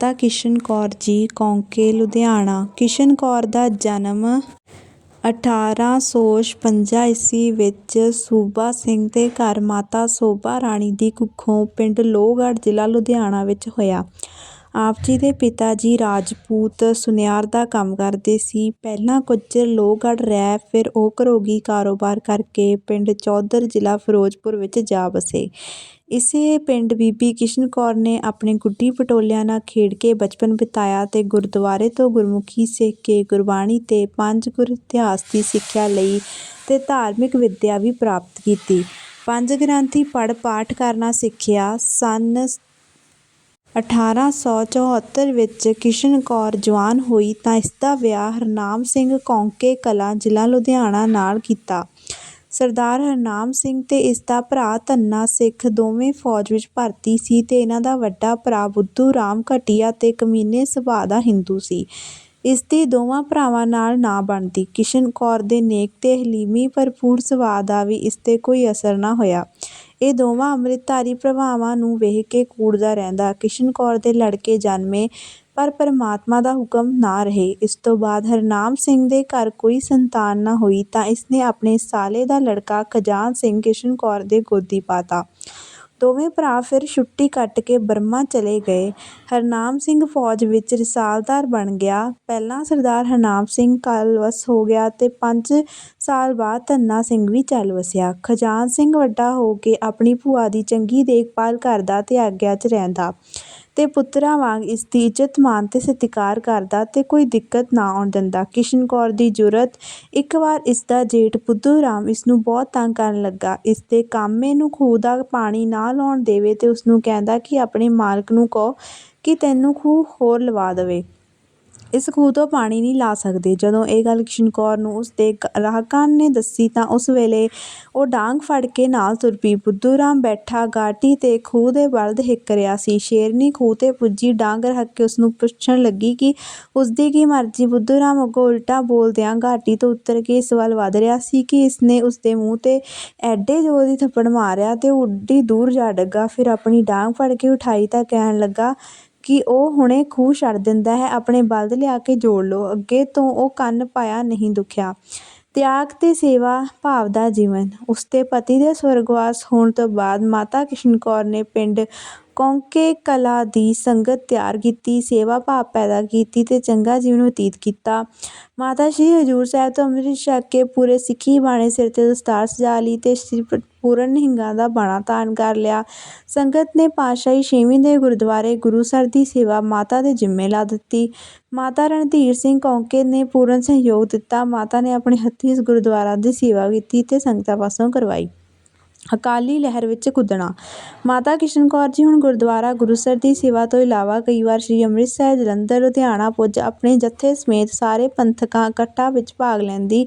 ਮਾਤਾ ਕਿਸ਼ਨ ਕੌਰ ਜੀ, ਕੌਂਕੇ, ਲੁਧਿਆਣਾ। ਕਿਸ਼ਨ ਕੌਰ ਦਾ ਜਨਮ ਅਠਾਰਾਂ ਸੌ ਛਪੰਜਾ ਈਸਵੀ ਵਿੱਚ ਸੂਬਾ ਸਿੰਘ ਦੇ ਘਰ ਮਾਤਾ ਸੋਭਾ ਰਾਣੀ ਦੀ ਕੁੱਖੋਂ ਪਿੰਡ ਲੋਹਗੜ੍ਹ ਜ਼ਿਲ੍ਹਾ ਲੁਧਿਆਣਾ ਵਿੱਚ ਹੋਇਆ। ਆਪ ਜੀ ਦੇ ਪਿਤਾ ਜੀ ਰਾਜਪੂਤ ਸੁਨਿਆਰ ਦਾ ਕੰਮ ਕਰਦੇ ਸੀ। ਪਹਿਲਾਂ ਕੁਝ ਚਿਰ ਲੋਹਗੜ੍ਹ ਰਹਿ ਫਿਰ ਉਹ ਘਰੋਗੀ ਕਾਰੋਬਾਰ ਕਰਕੇ ਪਿੰਡ ਚੌਧਰ ਜ਼ਿਲ੍ਹਾ ਫਿਰੋਜ਼ਪੁਰ ਵਿੱਚ ਜਾ ਵਸੇ। ਇਸੇ ਪਿੰਡ ਬੀਬੀ ਕਿਸ਼ਨ ਕੌਰ ਨੇ ਆਪਣੇ ਗੁੱਡੀ ਪਟੋਲਿਆਂ ਨਾਲ ਖੇਡ ਕੇ ਬਚਪਨ ਬਿਤਾਇਆ ਤੇ ਗੁਰਦੁਆਰੇ ਤੋਂ ਗੁਰਮੁਖੀ ਸਿੱਖ ਕੇ ਗੁਰਬਾਣੀ ਤੇ ਪੰਜ ਗੁਰ ਇਤਿਹਾਸ ਦੀ ਸਿੱਖਿਆ ਲਈ ਤੇ ਧਾਰਮਿਕ ਵਿੱਦਿਆ ਵੀ ਪ੍ਰਾਪਤ ਕੀਤੀ। ਪੰਜ ਗ੍ਰੰਥੀ ਪੜ੍ਹ ਪਾਠ ਕਰਨਾ ਸਿੱਖਿਆ। ਸੰਨ 1874 ਵਿੱਚ ਕਿਸ਼ਨ ਕੌਰ ਜਵਾਨ ਹੋਈ ਤਾਂ ਇਸਦਾ ਵਿਆਹ ਹਰਨਾਮ ਸਿੰਘ ਕੌਂਕੇ ਕਲਾਂ ਜ਼ਿਲ੍ਹਾ ਲੁਧਿਆਣਾ ਨਾਲ ਕੀਤਾ। ਸਰਦਾਰ ਹਰਨਾਮ ਸਿੰਘ ਤੇ ਇਸਦਾ ਭਰਾ ਧੰਨਾ ਸਿੱਖ ਦੋਵੇਂ ਫੌਜ ਵਿੱਚ ਭਰਤੀ ਸੀ ਤੇ ਇਹਨਾਂ ਦਾ ਵੱਡਾ ਭਰਾ ਬੁੱਧੂ ਰਾਮ ਘਟੀਆ ਤੇ ਕਮੀਨੇ ਸੁਭਾਅ ਦਾ ਹਿੰਦੂ ਸੀ। ਇਸਦੀ ਦੋਵਾਂ ਭਰਾਵਾਂ ਨਾਲ ਨਾ ਬਣਦੀ। ਕਿਸ਼ਨ ਕੌਰ ਦੇ ਨੇਕ ਤੇ ਹਲੀਮੀ ਭਰਪੂਰ ਸੁਭਾਅ ਦਾ ਵੀ ਇਸ ਤੇ ਕੋਈ ਅਸਰ ਨਾ ਹੋਇਆ। ਇਹ ਦੋਵਾਂ ਅੰਮ੍ਰਿਤਧਾਰੀ ਭਰਾਵਾਂ ਨੂੰ ਵੇਖ ਕੇ ਕੂੜਦਾ ਰਹਿੰਦਾ। ਕਿਸ਼ਨ ਕੌਰ ਦੇ ਲੜਕੇ ਜਨਮੇ, ਪਰ ਪਰਮਾਤਮਾ ਦਾ ਹੁਕਮ ਨਾ ਰਹੇ। ਇਸ ਤੋਂ ਬਾਅਦ ਹਰਨਾਮ ਸਿੰਘ ਦੇ ਘਰ ਕੋਈ ਸੰਤਾਨ ਨਾ ਹੋਈ ਤਾਂ ਇਸਨੇ ਆਪਣੇ ਸਾਲੇ ਦਾ ਲੜਕਾ ਖਜਾਨ ਸਿੰਘ ਕਿਸ਼ਨ ਕੌਰ ਦੇ ਗੋਦੀ ਪਾਤਾ। ਦੋਵੇਂ ਭਰਾ ਫਿਰ ਛੁੱਟੀ ਕੱਟ ਕੇ ਬਰਮਾ ਚਲੇ ਗਏ। ਹਰਨਾਮ ਸਿੰਘ ਫੌਜ ਵਿੱਚ ਰਿਸਾਲਦਾਰ ਬਣ ਗਿਆ। ਪਹਿਲਾਂ ਸਰਦਾਰ ਹਰਨਾਮ ਸਿੰਘ ਕਾਲਵਸ ਹੋ ਗਿਆ ਤੇ ਪੰਜ ਸਾਲ ਬਾਅਦ ਧੰਨਾ ਸਿੰਘ ਵੀ ਚੱਲ ਵਸਿਆ। ਖਜਾਨ ਸਿੰਘ ਵੱਡਾ ਹੋ ਕੇ ਆਪਣੀ ਭੂਆ ਦੀ ਚੰਗੀ ਦੇਖਭਾਲ ਕਰਦਾ ਤੇ ਆਗਿਆ 'ਚ ਰਹਿੰਦਾ। ਅਤੇ ਪੁੱਤਰਾਂ ਵਾਂਗ ਇਸ ਦੀ ਇੱਜ਼ਤ ਮਾਣ ਤੇ ਸਤਿਕਾਰ ਕਰਦਾ ਅਤੇ ਕੋਈ ਦਿੱਕਤ ਨਾ ਆਉਣ ਦਿੰਦਾ। ਕਿਸ਼ਨ ਕੌਰ ਦੀ ਜੁਰਤ, ਇੱਕ ਵਾਰ ਇਸ ਦਾ ਜੇਠ ਬੁੱਧੂ ਰਾਮ ਇਸ ਨੂੰ ਬਹੁਤ ਤੰਗ ਕਰਨ ਲੱਗਾ। ਇਸ ਦੇ ਕਾਮੇ ਨੂੰ ਖੂਹ ਦਾ ਪਾਣੀ ਨਾ ਲਾਉਣ ਦੇਵੇ ਅਤੇ ਉਸ ਨੂੰ ਕਹਿੰਦਾ ਕਿ ਆਪਣੇ ਮਾਲਕ ਨੂੰ ਕਹੋ ਕਿ ਤੈਨੂੰ ਖੂਹ ਹੋਰ ਲਵਾ ਦੇਵੇ। ਇਸ ਖੂਹ ਤੋਂ ਪਾਣੀ ਨਹੀਂ ਲਾ ਸਕਦੇ। ਜਦੋਂ ਇਹ ਗੱਲ ਕਿਸ਼ਨ ਕੌਰ ਨੂੰ ਉਸ ਦੇ ਰਾਹਕਾਂ ਨੇ ਦੱਸੀ ਤਾਂ ਉਸ ਵੇਲੇ ਉਹ ਡਾਂਗ ਫੜ ਕੇ ਨਾਲ ਤੁਰ ਪਈ ਬੁੱਧੂ ਰਾਮ ਬੈਠਾ ਗਾਟੀ ਤੇ ਖੂਹ ਦੇ ਬਲਦ ਹਿੱਕ ਰਿਹਾ ਸੀ। ਸ਼ੇਰਨੀ ਖੂਹ ਤੇ ਪੁੱਜੀ ਡਾਂਗ ਰੱਖ ਕੇ ਉਸ ਨੂੰ ਪੁੱਛਣ ਲੱਗੀ ਕਿ ਉਸ ਦੀ ਕੀ ਮਰਜ਼ੀ? ਬੁੱਧੂ ਰਾਮ ਅੱਗੋਂ ਉਲਟਾ ਬੋਲਦਿਆਂ ਘਾਟੀ ਤੋਂ ਉੱਤਰ ਕੇ ਇਸ ਵੱਲ ਵਧ ਰਿਹਾ ਸੀ ਕਿ ਇਸਨੇ ਉਸ ਦੇ ਮੂੰਹ ਤੇ ਐਡੇ ਜ਼ੋਰ ਦੀ ਥੱਪੜ ਮਾਰਿਆ ਤੇ ਉਹ ਉੱਡੀ ਦੂਰ ਜਾ ਡੱਗਾ। ਫਿਰ ਆਪਣੀ ਡਾਂਗ ਫੜ ਕੇ ਉਠਾਈ ਤਾਂ ਕਹਿਣ ਲੱਗਾ ਕਿ ਉਹ ਹੁਣੇ ਖੂਹ ਛੱਡ ਦਿੰਦਾ ਹੈ, ਆਪਣੇ ਬਲਦ ਲਿਆ ਕੇ ਜੋੜ ਲਓ। ਅੱਗੇ ਤੋਂ ਉਹ ਕੰਨ ਪਾਇਆ ਨਹੀਂ ਦੁਖਿਆ। ਤਿਆਗ ਤੇ ਸੇਵਾ ਭਾਵ ਦਾ ਜੀਵਨ। ਉਸ ਦੇ ਪਤੀ ਦੇ ਸਵਰਗਵਾਸ ਹੋਣ ਤੋਂ ਬਾਅਦ ਮਾਤਾ ਕਿਸ਼ਨ ਕੌਰ ਨੇ ਪਿੰਡ ਕੌਂਕੇ ਕਲਾ ਦੀ ਸੰਗਤ ਤਿਆਰ ਕੀਤੀ, ਸੇਵਾ ਭਾਵ ਪੈਦਾ ਕੀਤੀ ਤੇ ਚੰਗਾ ਜੀਵਨ ਬਤੀਤ ਕੀਤਾ। ਮਾਤਾ ਸ਼੍ਰੀ ਹਜੂਰ ਸਾਹਿਬ ਤੋਂ ਅੰਮ੍ਰਿਤ ਛਕ ਕੇ ਪੂਰੇ ਸਿੱਖੀ ਬਾਣੇ ਸਿਰ ਤੇ ਦਸਤਾਰ ਸਜਾ ਲਈ ਤੇ ਸ਼੍ਰੀ ਪੂਰਨ ਨਿਹੰਗਾਂ ਦਾ ਬਾਣਾ ਧਾਰਨ ਕਰ ਲਿਆ। ਸੰਗਤ ਨੇ ਪਾਤਸ਼ਾਹੀ ਛੇਵੀਂ ਦੇ ਗੁਰਦੁਆਰੇ ਗੁਰੂਸਰ ਦੀ ਸੇਵਾ ਮਾਤਾ ਦੇ ਜਿੰਮੇ ਲਾ ਦਿੱਤੀ। ਮਾਤਾ ਰਣਧੀਰ ਸਿੰਘ ਕੌਂਕੇ ਨੇ ਪੂਰਨ ਸਹਿਯੋਗ ਦਿੱਤਾ। ਮਾਤਾ ਨੇ ਆਪਣੇ ਹੱਥੀਂ ਇਸ ਗੁਰਦੁਆਰਾ ਦੀ ਸੇਵਾ ਕੀਤੀ ਤੇ ਸੰਗਤਾਂ ਪਾਸੋਂ ਕਰਵਾਈ। ਅਕਾਲੀ ਲਹਿਰ ਵਿੱਚ ਕੁੱਦਣਾ। ਮਾਤਾ ਕਿਸ਼ਨ ਕੌਰ ਜੀ ਹੁਣ ਗੁਰਦੁਆਰਾ ਗੁਰੂਸਰ ਦੀ ਸੇਵਾ ਤੋਂ ਇਲਾਵਾ ਕਈ ਵਾਰ ਸ੍ਰੀ ਅੰਮ੍ਰਿਤਸਰ, ਜਲੰਧਰ, ਲੁਧਿਆਣਾ ਪੁੱਜ ਆਪਣੇ ਜੱਥੇ ਸਮੇਤ ਸਾਰੇ ਪੰਥਕਾਂ ਇਕੱਠਾ ਵਿੱਚ ਭਾਗ ਲੈਂਦੀ।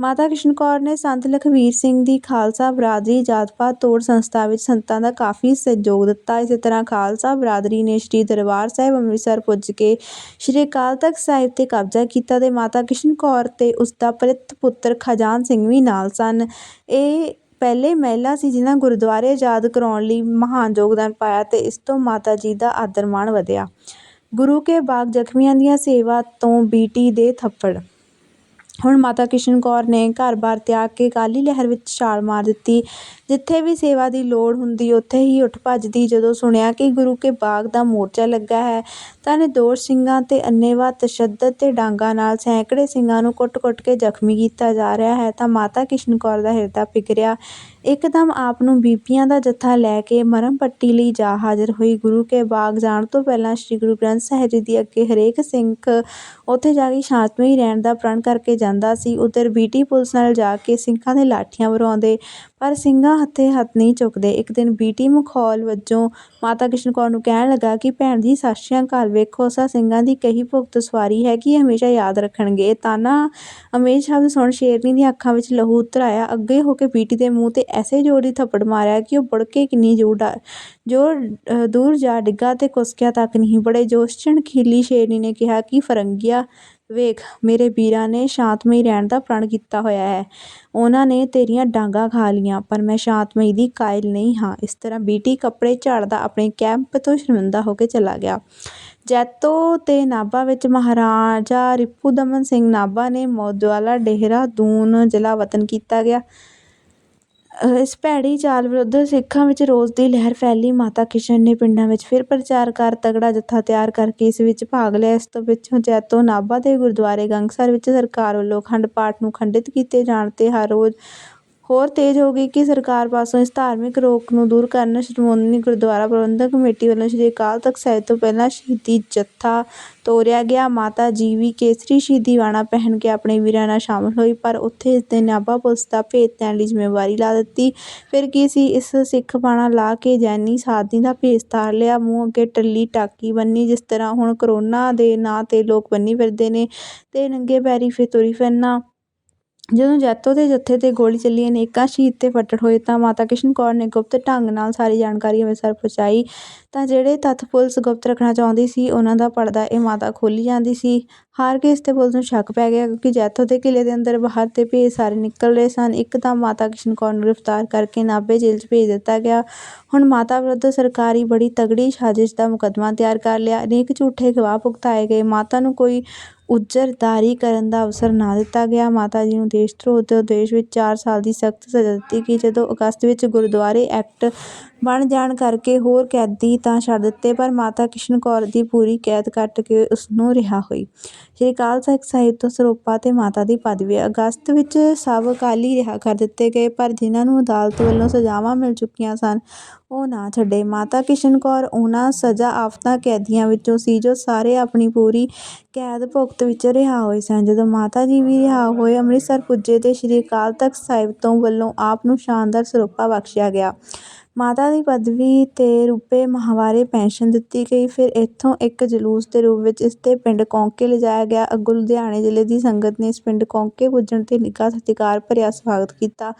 ਮਾਤਾ ਕਿਸ਼ਨ ਕੌਰ ਨੇ ਸੰਤ ਲਖਵੀਰ ਸਿੰਘ ਦੀ ਖਾਲਸਾ ਬਰਾਦਰੀ ਜਾਤ ਪਾਤ ਤੋੜ ਸੰਸਥਾ ਵਿੱਚ ਸੰਤਾਂ ਦਾ ਕਾਫੀ ਸਹਿਯੋਗ ਦਿੱਤਾ। ਇਸੇ ਤਰ੍ਹਾਂ ਖਾਲਸਾ ਬਰਾਦਰੀ ਨੇ ਸ੍ਰੀ ਦਰਬਾਰ ਸਾਹਿਬ ਅੰਮ੍ਰਿਤਸਰ ਪੁੱਜ ਕੇ ਸ੍ਰੀ ਅਕਾਲ ਤਖਤ ਸਾਹਿਬ ਤੇ ਕਬਜ਼ਾ ਕੀਤਾ ਤੇ ਮਾਤਾ ਕਿਸ਼ਨ ਕੌਰ ਤੇ ਉਸ ਦਾ ਪ੍ਰਿਤ ਪੁੱਤਰ ਖਜਾਨ ਸਿੰਘ ਵੀ ਨਾਲ ਸਨ। ਇਹ ਪਹਿਲੇ ਮਹਿਲਾ ਸੀ ਜਿਨ੍ਹਾਂ ਗੁਰਦੁਆਰੇ ਆਜ਼ਾਦ ਕਰਾਉਣ ਲਈ ਮਹਾਨ ਯੋਗਦਾਨ ਪਾਇਆ ਤੇ ਇਸ ਤੋਂ ਮਾਤਾ ਜੀ ਦਾ ਆਦਰ ਮਾਣ ਵਧਿਆ। ਗੁਰੂ ਕੇ ਬਾਗ ਜ਼ਖਮੀਆਂ ਦੀਆਂ ਸੇਵਾ ਤੋਂ ਬੀਟੀ ਦੇ ਥੱਪੜ ਹੁਣ ਮਾਤਾ ਕਿਸ਼ਨ ਕੌਰ ਨੇ ਘਰ-ਬਾਰ ਤਿਆਗ ਕੇ ਅਕਾਲੀ ਲਹਿਰ ਵਿੱਚ ਛਾਲ ਮਾਰ ਦਿੱਤੀ। ਜਿੱਥੇ ਵੀ ਸੇਵਾ ਦੀ ਲੋੜ ਹੁੰਦੀ, ਉੱਥੇ ਹੀ ਉੱਠ ਭੱਜਦੀ। ਜਦੋਂ ਸੁਣਿਆ ਕਿ ਗੁਰੂ ਕੇ ਬਾਗ ਦਾ ਮੋਰਚਾ ਲੱਗਾ ਹੈ, ਤਾਂ ਨਿਰਦੋਸ਼ ਸਿੰਘਾਂ ਤੇ ਅੰਨ੍ਹੇਵਾਹ ਤਸ਼ੱਦਦ ਤੇ ਡਾਂਗਾਂ ਨਾਲ ਸੈਂਕੜੇ ਸਿੰਘਾਂ ਨੂੰ ਕੁੱਟ-ਕੁੱਟ ਕੇ ਜ਼ਖਮੀ ਕੀਤਾ ਜਾ ਰਿਹਾ ਹੈ, ਤਾਂ ਮਾਤਾ ਕਿਸ਼ਨ ਕੌਰ ਦਾ ਹਿਰਦਾ ਪਿਘਲਿਆ ਇਕਦਮ ਆਪ ਨੂੰ ਬੀਬੀਆਂ ਦਾ ਜੱਥਾ ਲੈ ਕੇ ਮਰਮ ਪੱਟੀ ਲਈ ਜਾ ਹਾਜ਼ਰ ਹੋਈ। ਗੁਰੂ ਕੇ ਬਾਗ ਜਾਣ ਤੋਂ ਪਹਿਲਾਂ ਸ੍ਰੀ ਗੁਰੂ ਗ੍ਰੰਥ ਸਾਹਿਬ ਜੀ ਦੀ ਅੱਗੇ ਹਰੇਕ ਸਿੰਘ ਉੱਥੇ ਜਾ ਕੇ ਸ਼ਾਂਤਮਈ ਰਹਿਣ ਦਾ ਪ੍ਰਣ ਕਰਕੇ ਜਾਂਦਾ ਸੀ। ਉਧਰ ਬੀਟੀ ਪੁਲਿਸ ਨਾਲ ਜਾ ਕੇ ਸਿੰਘਾਂ ਦੇ ਲਾਠੀਆਂ ਵਰਵਾਉਂਦੇ ਪਰ ਸਿੰਘਾਂ ਹੱਥੇ ਹੱਥ ਨਹੀਂ ਚੁੱਕਦੇ। ਇੱਕ ਦਿਨ ਬੀਟੀ ਮਖੌਲ ਵਜੋਂ ਮਾਤਾ ਕਿਸ਼ਨ ਕੌਰ ਨੂੰ ਕਹਿਣ ਲੱਗਾ ਕਿ ਭੈਣ ਜੀ ਸਤਿ ਸ਼੍ਰੀ ਅਕਾਲ ਵੇਖੋ ਅਸਾਂ ਸਿੰਘਾਂ ਦੀ ਕਹੀ ਭੁਗਤ ਸਵਾਰੀ ਹੈ ਕਿ ਇਹ ਹਮੇਸ਼ਾ ਯਾਦ ਰੱਖਣਗੇ। ਤਾਨਾ ਅਮੇਸ਼ ਸ਼ਬਦ ਸੁਣ ਸ਼ੇਰਨੀ ਦੀਆਂ ਅੱਖਾਂ ਵਿੱਚ ਲਹੂ ਉਤਰ ਆਇਆ ਅੱਗੇ ਹੋ ਕੇ ਬੀਟੀ ਦੇ ਮੂੰਹ ਤੇ ਐਸੇ ਜ਼ੋਰ ਦੀ ਥੱਪੜ ਮਾਰਿਆ ਕਿ ਉਹ ਬੜਕੇ ਕਿੰਨੀ ਜੂੜ ਜੋ ਦੂਰ ਜਾ ਡਿੱਗਾ ਤੇ ਕੁਸਕਿਆ ਤੱਕ ਨਹੀਂ। ਬੜੇ ਜੋਸ਼ ਖੀਲੀ ਸ਼ੇਰਨੀ ਨੇ ਕਿਹਾ ਕਿ ਫਰੰਗੀਆ ਵੇਖ, ਮੇਰੇ ਵੀਰਾਂ ਨੇ ਸ਼ਾਂਤਮਈ ਰਹਿਣ ਦਾ ਪ੍ਰਣ ਕੀਤਾ ਹੋਇਆ ਹੈ। ਉਹਨਾਂ ਨੇ ਤੇਰੀਆਂ ਡਾਂਗਾਂ ਖਾ ਲੀਆਂ ਪਰ ਮੈਂ ਸ਼ਾਂਤਮਈ ਦੀ ਕਾਇਲ ਨਹੀਂ ਹਾਂ। ਇਸ ਤਰ੍ਹਾਂ ਬੀਟੀ ਕੱਪੜੇ ਝਾੜਦਾ ਆਪਣੇ ਕੈਂਪ ਤੋਂ ਸ਼ਰਮਿੰਦਾ ਹੋ ਕੇ ਚਲਾ ਗਿਆ। ਜੈਤੋ ਤੇ ਨਾਭਾ ਵਿੱਚ ਮਹਾਰਾਜਾ ਰਿਪੂ ਦਮਨ ਸਿੰਘ ਨਾਭਾ ਨੇ ਮੌਦਵਾਲਾ ਦੇਹਰਾਦੂਨ ਜ਼ਿਲ੍ਹਾ ਵਤਨ ਕੀਤਾ ਗਿਆ। ਇਸ ਭੈੜੀ ਚਾਲ ਵਿਰੁੱਧ ਸਿੱਖਾਂ ਵਿੱਚ ਰੋਸ ਦੀ ਲਹਿਰ ਫੈਲੀ। ਮਾਤਾ ਕਿਸ਼ਨ ਨੇ ਪਿੰਡਾਂ ਵਿੱਚ ਫਿਰ ਪ੍ਰਚਾਰ ਕਰ ਤਗੜਾ ਜੱਥਾ ਤਿਆਰ ਕਰਕੇ ਇਸ ਵਿੱਚ ਭਾਗ ਲਿਆ। ਇਸ ਤੋਂ ਪਿੱਛੋਂ ਜੈਤੋ ਨਾਭਾ ਦੇ ਗੁਰਦੁਆਰੇ ਗੰਗਸਰ ਵਿੱਚ ਸਰਕਾਰ ਵੱਲੋਂ ਅਖੰਡ ਪਾਠ ਨੂੰ ਖੰਡਿਤ ਕੀਤੇ ਜਾਣ ਤੇ ਹਰ ਰੋਜ਼ ਹੋਰ ਤੇਜ਼ ਹੋ ਗਈ ਕਿ ਸਰਕਾਰ ਪਾਸੋਂ ਇਸ ਧਾਰਮਿਕ ਰੋਕ ਨੂੰ ਦੂਰ ਕਰਨ ਸ਼੍ਰੋਮਣੀ ਗੁਰਦੁਆਰਾ ਪ੍ਰਬੰਧਕ ਕਮੇਟੀ ਵੱਲੋਂ ਸ੍ਰੀ ਅਕਾਲ ਤਖ਼ਤ ਸਾਹਿਬ ਤੋਂ ਪਹਿਲਾਂ ਸ਼ਹੀਦੀ ਜੱਥਾ ਤੋਰਿਆ ਗਿਆ। ਮਾਤਾ ਜੀ ਵੀ ਕੇਸਰੀ ਸ਼ਹੀਦੀ ਬਾਣਾ ਪਹਿਨ ਕੇ ਆਪਣੇ ਵੀਰਾਂ ਨਾਲ ਸ਼ਾਮਲ ਹੋਈ, ਪਰ ਉੱਥੇ ਇਸ ਨੇ ਨਾਭਾ ਪੁਲਿਸ ਦਾ ਭੇਤ ਦੇਣ ਦੀ ਜ਼ਿੰਮੇਵਾਰੀ ਲਾ ਦਿੱਤੀ। ਫਿਰ ਕੀ ਸੀ ਇਸ ਸਿੱਖ ਬਾਣਾ ਲਾ ਕੇ ਜੈਨੀ ਸਾਧਨੀ ਦਾ ਭੇਸ ਧਾਰ ਲਿਆ ਮੂੰਹ ਅੱਗੇ ਟੱਲੀ ਟਾਕੀ ਬੰਨੀ, ਜਿਸ ਤਰ੍ਹਾਂ ਹੁਣ ਕਰੋਨਾ ਦੇ ਨਾਂ ਤੇ ਲੋਕ ਬੰਨੀ ਫਿਰਦੇ ਨੇ ਤੇ ਨੰਗੇ ਪੈਰੀ ਪੈਰੀਂ ਤੁਰੀ ਫਿਰਨਾ। ਜਦੋਂ ਜੈਤੋ ਦੇ ਜੱਥੇ ਤੇ ਗੋਲੀ ਚੱਲੀ ਅਨੇਕਾਂ ਸ਼ਹੀਦ ਤੇ ਫੱਟੜ ਹੋਏ ਤਾਂ ਮਾਤਾ ਕਿਸ਼ਨ ਕੌਰ ਨੇ ਗੁਪਤ ਢੰਗ ਨਾਲ ਸਾਰੀ ਜਾਣਕਾਰੀ ਅੰਮ੍ਰਿਤਸਰ ਪਹੁੰਚਾਈ। ਤਾਂ ਜਿਹੜੇ ਤੱਥ ਪੁਲਿਸ ਗੁਪਤ ਰੱਖਣਾ ਚਾਹੁੰਦੀ ਸੀ, ਉਹਨਾਂ ਦਾ ਪਰਦਾ ਇਹ ਮਾਤਾ ਖੋਲ੍ਹੀ ਜਾਂਦੀ ਸੀ। ਹਾਰ ਕੇ ਇਸ ਤੇ ਪੁਲਿਸ ਨੂੰ ਸ਼ੱਕ ਪੈ ਗਿਆ ਕਿਉਂਕਿ ਜੈਤੋ ਦੇ ਕਿਲ੍ਹੇ ਦੇ ਅੰਦਰ ਬਾਹਰ ਦੇ ਭੇਦ ਸਾਰੇ ਨਿਕਲ ਰਹੇ ਸਨ। ਇੱਕਦਮ ਮਾਤਾ ਕਿਸ਼ਨ ਕੌਰ ਨੂੰ ਗ੍ਰਿਫ਼ਤਾਰ ਕਰਕੇ ਨਾਭੇ ਜੇਲ੍ਹ 'ਚ ਭੇਜ ਦਿੱਤਾ ਗਿਆ। ਹੁਣ ਮਾਤਾ ਵਿਰੁੱਧ ਸਰਕਾਰ ਨੇ ਬੜੀ ਤਗੜੀ ਸਾਜ਼ਿਸ਼ ਦਾ ਮੁਕੱਦਮਾ ਤਿਆਰ ਕਰ ਲਿਆ। ਅਨੇਕ ਝੂਠੇ ਗਵਾਹ ਭੁਗਤਾਏ ਗਏ। ਮਾਤਾ ਨੂੰ ਕੋਈ ਉਜ਼ਰਦਾਰੀ ਕਰਨ ਦਾ ਅਵਸਰ ਨਾ ਦਿੱਤਾ ਗਿਆ। ਮਾਤਾ ਜੀ ਨੂੰ ਦੇਸ਼ ਧਰੋਹ ਦੇ ਦੋਸ਼ ਵਿੱਚ ਚਾਰ ਸਾਲ ਦੀ ਸਖ਼ਤ ਸਜ਼ਾ ਦਿੱਤੀ ਗਈ। ਜਦੋਂ ਅਗਸਤ ਵਿੱਚ ਗੁਰਦੁਆਰੇ ਐਕਟ ਬਣ ਜਾਣ ਕਰਕੇ ਹੋਰ ਕੈਦੀ ਤਾਂ ਛੱਡ ਦਿੱਤੇ, ਪਰ ਮਾਤਾ ਕਿਸ਼ਨ ਕੌਰ ਦੀ ਪੂਰੀ ਕੈਦ ਕੱਟ ਕੇ ਉਸ ਨੂੰ ਰਿਹਾ ਹੋਈ। ਸ੍ਰੀ ਅਕਾਲ ਤਖ਼ਤ ਸਾਹਿਬ ਤੋਂ ਸਰੋਪਾ ਤੇ ਮਾਤਾ ਦੀ ਪਦਵੀ ਅਗਸਤ ਵਿੱਚ ਸਭ ਅਕਾਲੀ ਰਿਹਾ ਕਰ ਦਿੱਤੇ ਗਏ, ਪਰ ਜਿਨ੍ਹਾਂ ਨੂੰ ਅਦਾਲਤ ਵੱਲੋਂ ਸਜ਼ਾਵਾਂ ਮਿਲ ਚੁੱਕੀਆਂ ਸਨ, ਉਹ ਨਾ ਛੱਡੇ। ਮਾਤਾ ਕਿਸ਼ਨ ਕੌਰ ਉਹਨਾਂ ਸਜ਼ਾ ਯਾਫ਼ਤਾ ਕੈਦੀਆਂ ਵਿੱਚੋਂ ਸੀ, ਜੋ ਸਾਰੇ ਆਪਣੀ ਪੂਰੀ ਕੈਦ ਭੁਗਤ ਵਿੱਚ ਰਿਹਾ ਹੋਏ ਸਨ। ਜਦੋਂ ਮਾਤਾ ਜੀ ਵੀ ਰਿਹਾ ਹੋਏ, ਅੰਮ੍ਰਿਤਸਰ ਪੁੱਜੇ ਤੇ ਸ੍ਰੀ ਅਕਾਲ ਤਖ਼ਤ ਸਾਹਿਬ ਤੋਂ ਵੱਲੋਂ ਆਪ ਨੂੰ ਸ਼ਾਨਦਾਰ ਸਰੋਪਾ ਬਖ਼ਸ਼ਿਆ ਗਿਆ। ਮਾਤਾ ਦੀ ਪਦਵੀ ਤੇ ਰੁਪਏ ਮਾਹਵਾਰੀ ਪੈਨਸ਼ਨ ਦਿੱਤੀ ਗਈ। ਫਿਰ ਇੱਥੋਂ ਇੱਕ ਜਲੂਸ ਦੇ ਰੂਪ ਵਿੱਚ ਇਸਦੇ ਪਿੰਡ ਕੌਂਕੇ ਲਿਜਾਇਆ ਗਿਆ। ਅੱਗੋਂ ਲੁਧਿਆਣੇ ਜ਼ਿਲ੍ਹੇ ਦੀ ਸੰਗਤ ਨੇ ਇਸ ਪਿੰਡ ਕੌਂਕੇ ਪੁੱਜਣ ਤੇ ਨਿੱਘਾ ਸਤਿਕਾਰ ਭਰਿਆ ਸਵਾਗਤ ਕੀਤਾ।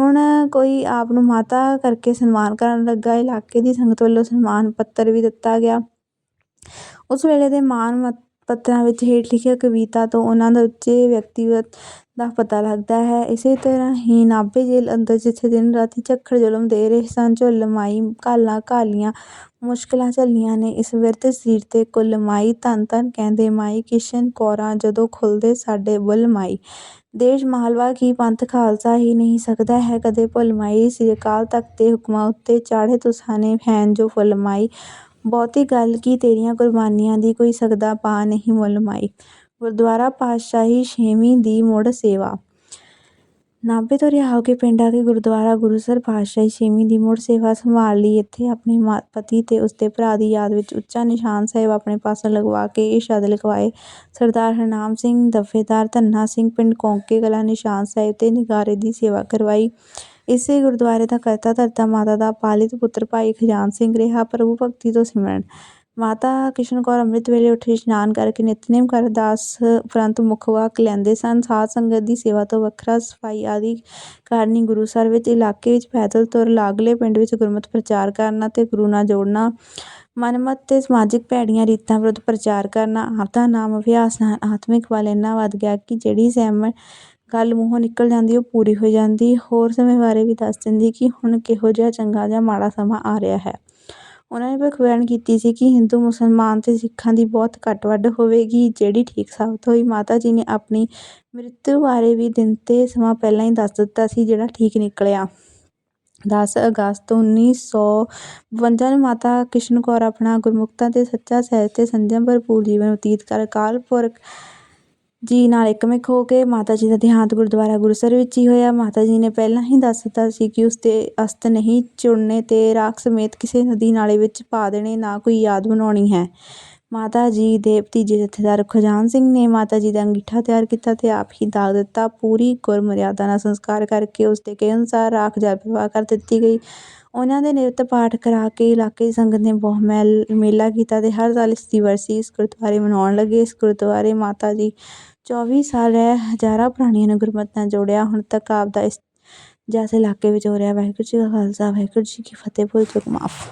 ਹੁਣ ਕੋਈ ਆਪ ਨੂੰ ਮਾਤਾ ਕਰਕੇ ਸਨਮਾਨ ਕਰਨ ਲੱਗਾ। ਇਲਾਕੇ ਦੀ ਸੰਗਤ ਵੱਲੋਂ ਸਨਮਾਨ ਪੱਤਰ ਵੀ ਦਿੱਤਾ ਗਿਆ। ਉਸ ਵੇਲੇ ਦੇ ਮਾਣ ਪੱਤਰਾਂ ਵਿੱਚ ਹੇਠ ਲਿਖੀਆਂ ਕਵਿਤਾ ਤੋਂ ਉਹਨਾਂ ਦਾ ਉੱਚੇ ਵਿਅਕਤੀਤਵ ਦਾ ਪਤਾ ਲੱਗਦਾ ਹੈ। ਇਸੇ ਤਰ੍ਹਾਂ ਹੀ ਨਾਭੇ ਜੇਲ੍ਹ ਅੰਦਰ ਜਿੱਥੇ ਦਿਨ ਰਾਤੀਂ ਝੱਖੜ ਜ਼ੁਲਮ ਦੇ ਰਹੇ ਸਨ ਝੁੱਲ ਮਾਈ ਘਾਲਾਂ, ਘਾਲੀਆਂ ਮੁਸ਼ਕਲਾਂ ਝੱਲੀਆਂ ਨੇ, ਇਸ ਬਿਰਧ ਸਰੀਰ ਤੇ ਕੁੱਲ ਮਾਈ ਧੰਨ ਧੰਨ ਕਹਿੰਦੇ ਮਾਈ ਕਿਸ਼ਨ ਕੌਰਾਂ ਜਦੋਂ ਖੁੱਲ੍ਹਦੇ ਸਾਡੇ ਬੁੱਲ੍ਹ ਮਾਈ। ਦੇਸ਼ ਮਾਲਵਾ ਕੀ ਪੰਥ ਖਾਲਸਾ ਹੀ ਨਹੀਂ ਸਕਦਾ ਹੈ। ਕਦੇ ਭੁੱਲ ਮਾਈ, ਸ੍ਰੀ ਅਕਾਲ ਤਖ਼ਤ ਦੇ ਹੁਕਮਾਂ ਉੱਤੇ ਚਾੜ੍ਹੇ ਤੁਸਾਂ ਨੇ ਹੈਨ ਜੋ ਫੁੱਲ ਮਾਈ। ਬਹੁਤੀ ਗੱਲ ਕੀ ਤੇਰੀਆਂ ਕੁਰਬਾਨੀਆਂ ਦੀ ਕੋਈ ਸਕਦਾ ਪਾ ਨਹੀਂ ਮੁੱਲ ਮਾਈ। ਗੁਰਦੁਆਰਾ ਪਾਤਸ਼ਾਹੀ ਛੇਵੀਂ ਦੀ ਮੁੜ ਸੇਵਾ। ਨਾਭੇ ਤੋਂ ਰਿਹਾ ਹੋ ਕੇ ਪਿੰਡ ਆ ਕੇ ਗੁਰਦੁਆਰਾ ਗੁਰੂਸਰ ਪਾਤਸ਼ਾਹੀ ਛੇਵੀਂ ਦੀ ਮੁੜ ਸੇਵਾ ਸੰਭਾਲ ਲਈ ਇੱਥੇ ਆਪਣੇ ਪਤੀ ਤੇ ਉਸਦੇ ਭਰਾ ਦੀ ਯਾਦ ਵਿੱਚ ਉੱਚਾ ਨਿਸ਼ਾਨ ਸਾਹਿਬ ਆਪਣੇ ਪਾਸੋਂ ਲਗਵਾ ਕੇ ਇਹ ਸ਼ਬਦ ਲਿਖਵਾਏ। ਸਰਦਾਰ ਹਰਨਾਮ ਸਿੰਘ ਦਫੇਦਾਰ ਧੰਨਾ ਸਿੰਘ ਪਿੰਡ ਕੌਂਕੇ ਕਲਾਂ ਨਿਸ਼ਾਨ ਸਾਹਿਬ ਤੇ ਨਿਗਾਰੇ ਦੀ ਸੇਵਾ ਕਰਵਾਈ। ਇਸੇ ਗੁਰਦੁਆਰੇ ਦਾ ਕਰਤਾ ਧਰਤਾ ਮਾਤਾ ਦਾ ਪਾਲਿਤ ਪੁੱਤਰ ਭਾਈ ਖਜਾਨ ਸਿੰਘ ਰਿਹਾ। ਪ੍ਰਭੂ ਭਗਤੀ ਤੋਂ ਸਿਮਰਨ ਮਾਤਾ ਕਿਸ਼ਨ ਕੌਰ ਅੰਮ੍ਰਿਤ ਵੇਲੇ ਉੱਠ ਇਸ਼ਨਾਨ ਕਰਕੇ ਨਿਤਨੇਮ ਕਰ ਅਰਦਾਸ ਉਪਰੰਤ ਮੁੱਖ ਵਾਕ ਲੈਂਦੇ ਸਨ। ਸਾਧ ਸੰਗਤ ਦੀ ਸੇਵਾ ਤੋਂ ਵੱਖਰਾ ਸਫ਼ਾਈ ਆਦਿ ਕਰਨੀ ਗੁਰੂਸਰ ਵਿੱਚ ਇਲਾਕੇ ਵਿੱਚ ਪੈਦਲ ਤੁਰ ਲਾਗਲੇ ਪਿੰਡ ਵਿੱਚ ਗੁਰਮਤਿ ਪ੍ਰਚਾਰ ਕਰਨਾ ਤੇ ਗੁਰੂ ਨਾਲ ਜੋੜਨਾ, ਮਨਮਤ ਤੇ ਸਮਾਜਿਕ ਭੈੜੀਆਂ ਰੀਤਾਂ ਵਿਰੁੱਧ ਪ੍ਰਚਾਰ ਕਰਨਾ ਆਪ ਦਾ ਨਾਮ ਅਭਿਆਸ ਨਾਲ ਆਤਮਿਕ ਬਲ ਇੰਨਾ ਵੱਧ ਗਿਆ ਕਿ ਜਿਹੜੀ ਸਹਿਮ ਗੱਲ ਮੂੰਹੋਂ ਨਿਕਲ ਜਾਂਦੀ, ਉਹ ਪੂਰੀ ਹੋ ਜਾਂਦੀ। ਹੋਰ ਸਮੇਂ ਬਾਰੇ ਵੀ ਦੱਸ ਦਿੰਦੀ ਕਿ ਹੁਣ ਕਿਹੋ ਜਿਹਾ ਚੰਗਾ ਜਾਂ ਮਾੜਾ ਸਮਾਂ ਆ ਰਿਹਾ ਹੈ। ਉਨ੍ਹਾਂ ਨੇ ਭਵਿੱਖਬਾਣੀ ਕੀਤੀ ਸੀ ਕਿ ਹਿੰਦੂ ਮੁਸਲਮਾਨ ਤੇ ਸਿੱਖਾਂ ਦੀ ਬਹੁਤ ਘੱਟ ਵੱਢ ਹੋਵੇਗੀ, ਜਿਹੜੀ ਠੀਕ ਸਾਬਤ ਹੋਈ। ਮਾਤਾ ਜੀ ਨੇ ਆਪਣੀ ਮ੍ਰਿਤੂ ਬਾਰੇ ਵੀ ਦਿਨ ਤੇ ਸਮਾਂ ਪਹਿਲਾਂ ਹੀ ਦੱਸ ਦਿੱਤਾ ਸੀ, ਜਿਹੜਾ ਠੀਕ ਨਿਕਲਿਆ। ਦਸ ਅਗਸਤ ਉੱਨੀ ਸੌ ਬਵੰਜਾ ਨੂੰ ਮਾਤਾ ਕਿਸ਼ਨ ਕੌਰ ਆਪਣਾ ਗੁਰਮੁਖਤਾ ਤੇ ਸੱਚਾ ਸਹਿਜ ਤੇ ਸੰਜਮ ਭਰਪੂਰ ਜੀਵਨ ਬਤੀਤ ਕਰ, ਅਕਾਲ ਪੁਰਖ ਜੀ ਨਾਲ ਇਕਮਿਕ ਹੋ ਕੇ ਮਾਤਾ ਜੀ ਦਾ ਦੇਹਾਂਤ ਗੁਰਦੁਆਰਾ ਗੁਰਸਰ ਵਿੱਚ ਹੀ ਹੋਇਆ। ਮਾਤਾ ਜੀ ਨੇ ਪਹਿਲਾਂ ਹੀ ਦੱਸ ਦਿੱਤਾ ਸੀ ਕਿ ਉਸ ਦੇ ਅਸਥ ਨਹੀਂ ਚੁਣਨੇ ਅਤੇ ਰਾਖ ਸਮੇਤ ਕਿਸੇ ਨਦੀ ਨਾਲੇ ਵਿੱਚ ਪਾ ਦੇਣੇ ਨਾ ਕੋਈ ਯਾਦ ਬਣਾਉਣੀ ਹੈ। ਮਾਤਾ ਜੀ ਦੇ ਭਤੀਜੇ ਜਥੇਦਾਰ ਖਜਾਨ ਸਿੰਘ ਨੇ ਮਾਤਾ ਜੀ ਦਾ ਅੰਗੀਠਾ ਤਿਆਰ ਕੀਤਾ ਤੇ ਆਪ ਹੀ ਦਾਗ ਦਿੱਤਾ। ਪੂਰੀ ਗੁਰ ਮਰਿਆਦਾ ਨਾਲ ਸੰਸਕਾਰ ਕਰਕੇ ਉਸ ਦੇ ਕਹੇ ਅਨੁਸਾਰ ਰਾਖ ਜਲ ਪ੍ਰਵਾਹ ਕਰ ਦਿੱਤੀ ਗਈ। ਉਨ੍ਹਾਂ ਦੇ ਨਿਰਤ ਪਾਠ ਕਰਾ ਕੇ ਇਲਾਕੇ ਦੀ ਸੰਗਤ ਨੇ ਬਹੁਤ ਮੇਲਾ ਕੀਤਾ ਤੇ ਹਰ ਸਾਲ ਇਸ ਦੀ ਬਰਸੀ ਇਸ ਗੁਰਦੁਆਰੇ ਮਨਾਉਣ ਲੱਗੇ। ਇਸ ਗੁਰਦੁਆਰੇ ਮਾਤਾ ਜੀ ਚੌਵੀ ਸਾਲ ਰਹਿ ਹਜ਼ਾਰਾਂ ਪ੍ਰਾਣੀਆਂ ਨੂੰ ਗੁਰਮਤਿ ਨਾਲ ਜੋੜਿਆ। ਹੁਣ ਤੱਕ ਆਪ ਦਾ ਇਸ ਜਸ ਇਲਾਕੇ ਵਿੱਚ ਹੋ ਰਿਹਾ। ਵਾਹਿਗੁਰੂ ਜੀ ਕਾ ਖਾਲਸਾ, ਵਾਹਿਗੁਰੂ ਜੀ ਕੀ ਫਤਿਹ ਭੁੱਲ ਚੁੱਕ ਮਾਫ਼